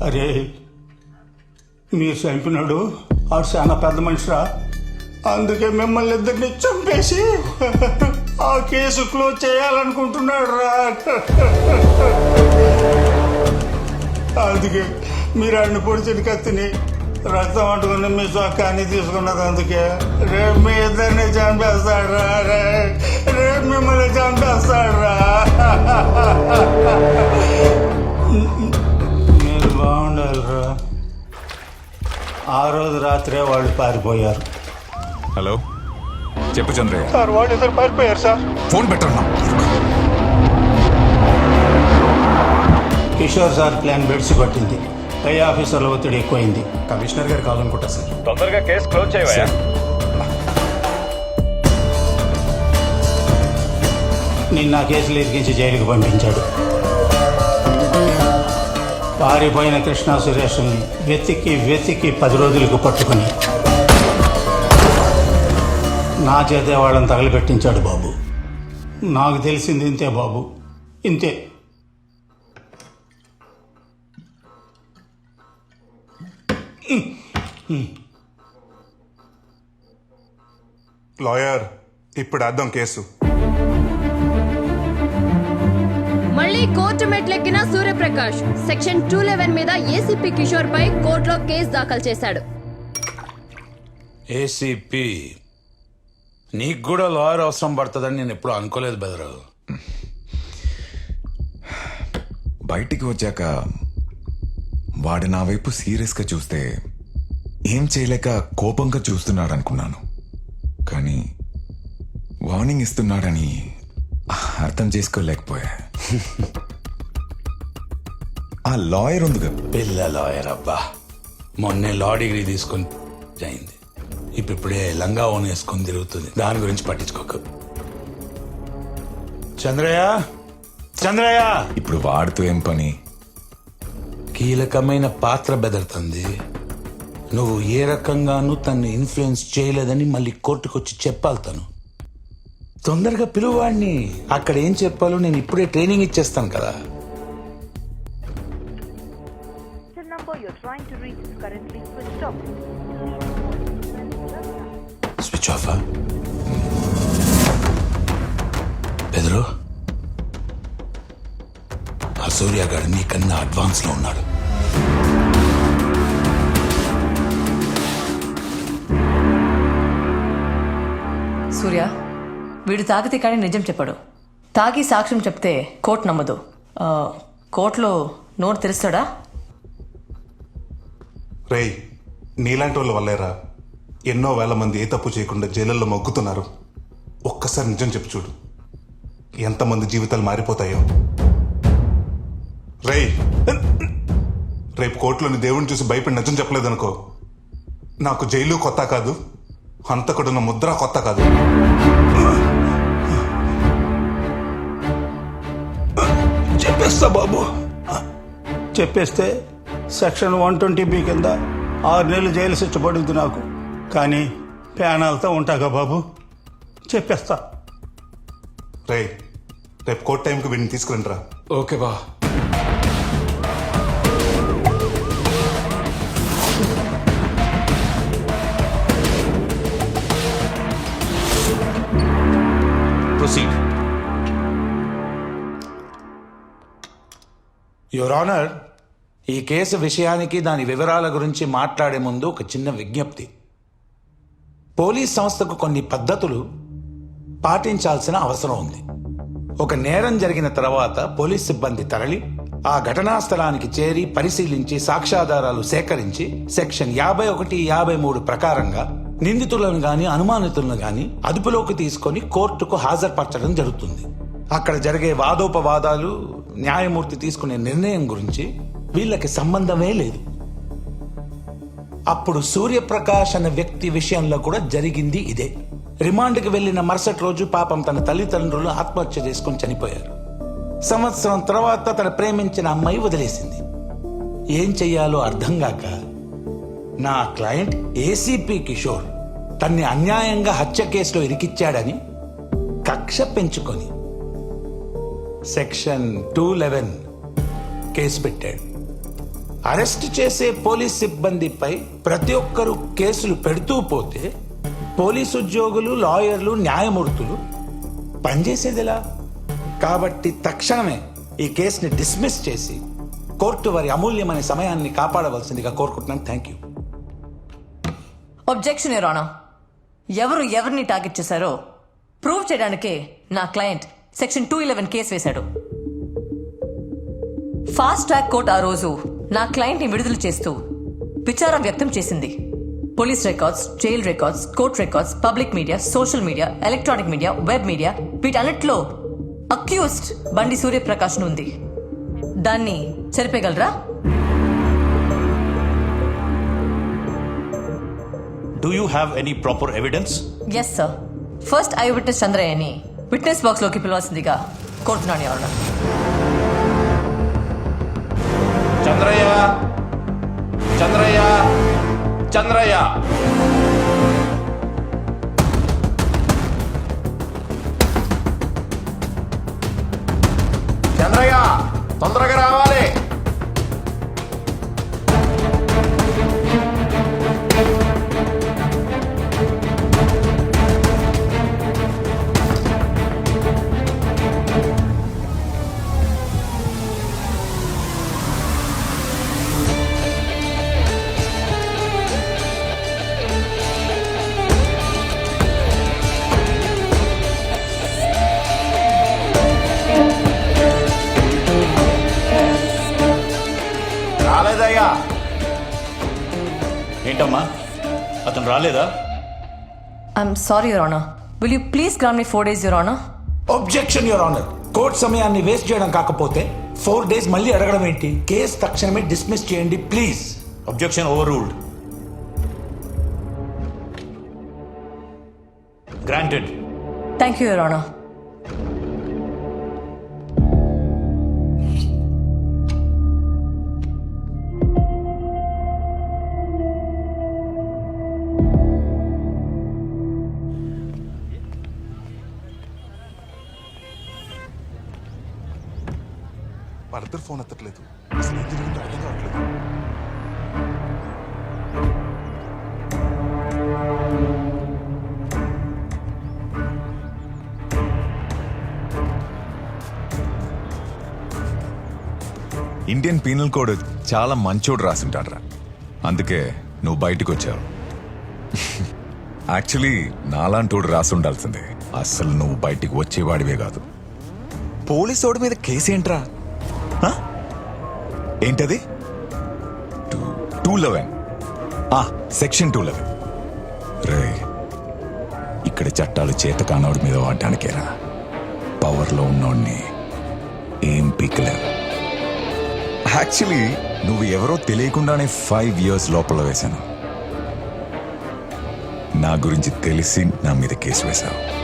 అరే మీరు చంపినాడు ఆడు చాలా పెద్ద మనిషిరా. అందుకే మిమ్మల్ని ఇద్దరిని చంపేసి ఆ కేసు క్లోజ్ చేయాలనుకుంటున్నాడు రా అందుకే మీరు అన్ని పొడిచిన కత్తిని రక్తం అంటుకుని మీ చొక్కాన్ని తీసుకున్నది అందుకే. రేపు మీ ఇద్దరిని చంపేస్తాడు రా రేపు మిమ్మల్ని చంపేస్తాడు రా బాగుండాలి రా ఆ రోజు రాత్రే వాళ్ళు పారిపోయారు. హలో? చెప్పు చంద్రయ్య. సార్ వాళ్ళు ఇద్దరు పారిపోయారు సార్. ఫోన్ పెట్టన్నా. కిషోర్ సార్ ప్లాన్ బెడ్స్ పట్టింది పై ఆఫీసర్ల ఒత్తిడి ఎక్కువైంది. కమిషనర్ గారు కావాలనుకుంటా సార్. తొందరగా కేసు క్లోజ్ చేయవా నిన్న ఆ కేసులు ఇరికించి జైలుకు పంపించాడు. పారిపోయిన కృష్ణా సురేష్ని వెతికి వెతికి పది రోజులకు పట్టుకుని నా చేతే వాళ్ళని తగలబెట్టించాడు బాబు. నాకు తెలిసింది ఇంతే బాబు. ఇంతే. లాయర్ ఇప్పుడు అర్థం కేసు. మళ్ళీ కోర్టు మెట్లెక్కిన సూర్యప్రకాష్ సెక్షన్ టూ లెవెన్ మీద ఏసీపీ కిషోర్ పై కోర్టులో కేసు దాఖలు చేశాడు. ఏసీపీ నీకు కూడా లాయర్ అవసరం పడుతుందని నేను ఎప్పుడు అనుకోలేదు బెదరు బయటికి వచ్చాక వాడు నా వైపు సీరియస్గా చూస్తే ఏం చేయలేక కోపంగా చూస్తున్నాడు అనుకున్నాను కానీ వార్నింగ్ ఇస్తున్నాడని అర్థం చేసుకోలేకపోయా. ఆ లాయర్ ఉంది కదా. పిల్ల లాయర్ అబ్బా. మొన్నే లా డిగ్రీ తీసుకొని అయింది ఇప్పుడే లంగా ఓన్ వేసుకొని తిరుగుతుంది. దాని గురించి పట్టించుకోకు. చంద్రయ్య? చంద్రయ్య? ఇప్పుడు వాడితో ఏం పని? కీలకమైన పాత్ర బెదరుతుంది. నువ్వు ఏ రకంగానూ తన్ని ఇన్ఫ్లుయెన్స్ చేయలేదని మళ్ళీ కోర్టుకొచ్చి చెప్పాలి తను. తొందరగా పిలువాడిని అక్కడ ఏం చెప్పాలో నేను ఇప్పుడే ట్రైనింగ్ ఇచ్చేస్తాను కదా. స్విచ్ ఆఫ్ బెదరు ఆ సూర్యగాడు నీకన్నా అడ్వాన్స్లో ఉన్నాడు. సూర్య? వీడు తాగితే కానీ నిజం చెప్పడు. తాగి సాక్ష్యం చెప్తే కోర్టు నమ్మదు. కోర్టులో నోరు తెరుస్తాడా? రే నీలాంటి వాళ్ళ వల్లేరా? ఎన్నో వేల మంది ఏ తప్పు చేయకుండా జైళ్ళల్లో మొగ్గుతున్నారు ఒక్కసారి నిజం చెప్పు చూడు. ఎంతమంది జీవితాలు మారిపోతాయో. రేయ్ రేపు కోర్టులోని దేవుడిని చూసి భయపడి నిజం చెప్పలేదనుకో. నాకు జైలు కొత్త కాదు హంతకుడున్న ముద్ర కొత్త కాదు. చెప్పేస్తా బాబు. చెప్పేస్తే సెక్షన్ వన్ ట్వంటీ బి కింద ఆరు నెలలు జైలు శిక్ష పడుద్ది నాకు. కానీ ప్యానాలతో ఉంటాగా బాబు. చెప్పేస్తా. రేయ్ రేపు కోర్టు టైంకి వీడిని తీసుకురండి రా ఓకే బా. యువర్ ఆనర్ ఈ కేసు విషయానికి దాని వివరాల గురించి మాట్లాడే ముందు ఒక చిన్న విజ్ఞప్తి. పోలీస్ సంస్థకు కొన్ని పద్ధతులు పాటించాల్సిన అవసరం ఉంది. ఒక నేరం జరిగిన తర్వాత పోలీస్ సిబ్బంది తరలి ఆ ఘటనా స్థలానికి చేరి పరిశీలించి సాక్ష్యాధారాలు సేకరించి సెక్షన్ యాభై ఒకటి యాభై మూడు ప్రకారంగా నిందితులను గాని అనుమానితులను గాని అదుపులోకి తీసుకొని కోర్టుకు హాజరుపరచడం జరుగుతుంది. అక్కడ జరిగే వాదోపవాదాలు న్యాయమూర్తి తీసుకునే నిర్ణయం గురించి వీళ్ళకి సంబంధమే లేదు. అప్పుడు సూర్యప్రకాష్ అనే వ్యక్తి విషయంలో కూడా జరిగింది ఇదే. రిమాండ్కి వెళ్ళిన మరుసటి రోజు పాపం తన తల్లిదండ్రులు ఆత్మహత్య చేసుకుని చనిపోయారు. సంవత్సరం తర్వాత తన ప్రేమించిన అమ్మాయి వదిలేసింది. ఏం చెయ్యాలో అర్థం కాక నా క్లయింట్ ఏసీపీ కిషోర్ తన్ని అన్యాయంగా హత్య కేసులో ఇరికిచ్చాడని కక్ష పెంచుకొని సెక్షన్ టూ లెవెన్ కేసు పెట్టాడు. అరెస్ట్ చేసే పోలీస్ సిబ్బందిపై ప్రతి ఒక్కరూ కేసులు పెడుతూ పోతే పోలీసు ఉద్యోగులు లాయర్లు న్యాయమూర్తులు పనిచేసేది ఎలా కాబట్టి తక్షణమే ఈ కేసుని డిస్మిస్ చేసి కోర్టు వారి అమూల్యమైన సమయాన్ని కాపాడవలసిందిగా కోరుకుంటున్నాను. థ్యాంక్ యూ అబ్జెక్షన్ రానా ఎవరు ఎవరిని టార్గెట్ చేశారో ప్రూవ్ చేయడానికే నా client section two eleven case వేశాడు. ఫాస్ట్ ట్రాక్ కోర్ట్ ఆ రోజు నా క్లయింట్ని విడుదల చేస్తూ విచారం వ్యక్తం చేసింది. Police records jail records court records public media social media electronic media web media వీటన్నిటిలో అక్యూస్డ్ బండి సూర్యప్రకాష్ ఉంది. దాన్ని చెరిపేయగలరా? Do you have any proper evidence? Yes sir first I witness చంద్రయ్యని witness బాక్స్లోకి పిలవాల్సిందిగా కోరుతున్నాను ఎవరన్నా రాలేదయ్యా ఏంటమ్మా? అతను రాలేదా? I'm sorry your honour will you please grant me four days your honour objection your honour court సమయాన్ని వేస్ట్ చేయడం కాకపోతే ఫోర్ డేస్ మళ్ళీ అడగడం ఏంటి? కేసు తక్షణమే డిస్మిస్ చేయండి please objection overruled granted thank you your honour వాళ్ళిద్దరు ఫోన్ ఎత్తట్లేదు. అసలు ఏం జరిగిందో అర్థం కావట్లేదు. ఇండియన్ పీనల్ కోడ్ చాలా మంచోడు రాసుంటాడ్రా. అందుకే నువ్వు బయటకు వచ్చావు. యాక్చువల్లీ నాలాంటోడు రాసి ఉండాల్సిందే అస్సలు నువ్వు బయటికి వచ్చేవాడివే కాదు. పోలీసోడి మీద కేసేంట్రా? హ? ఏంటది? Two eleven section two eleven రే ఇక్కడ చట్టాలు చేత కానోడి మీద వాడడానికేరా. పవర్లో ఉన్నోడిని ఏం పీకలేరు. యాక్చువల్లీ నువ్వు ఎవరో తెలియకుండానే ఫైవ్ ఇయర్స్ లోపల వేశాను. నా గురించి తెలిసి నా మీద కేసు వేశావు.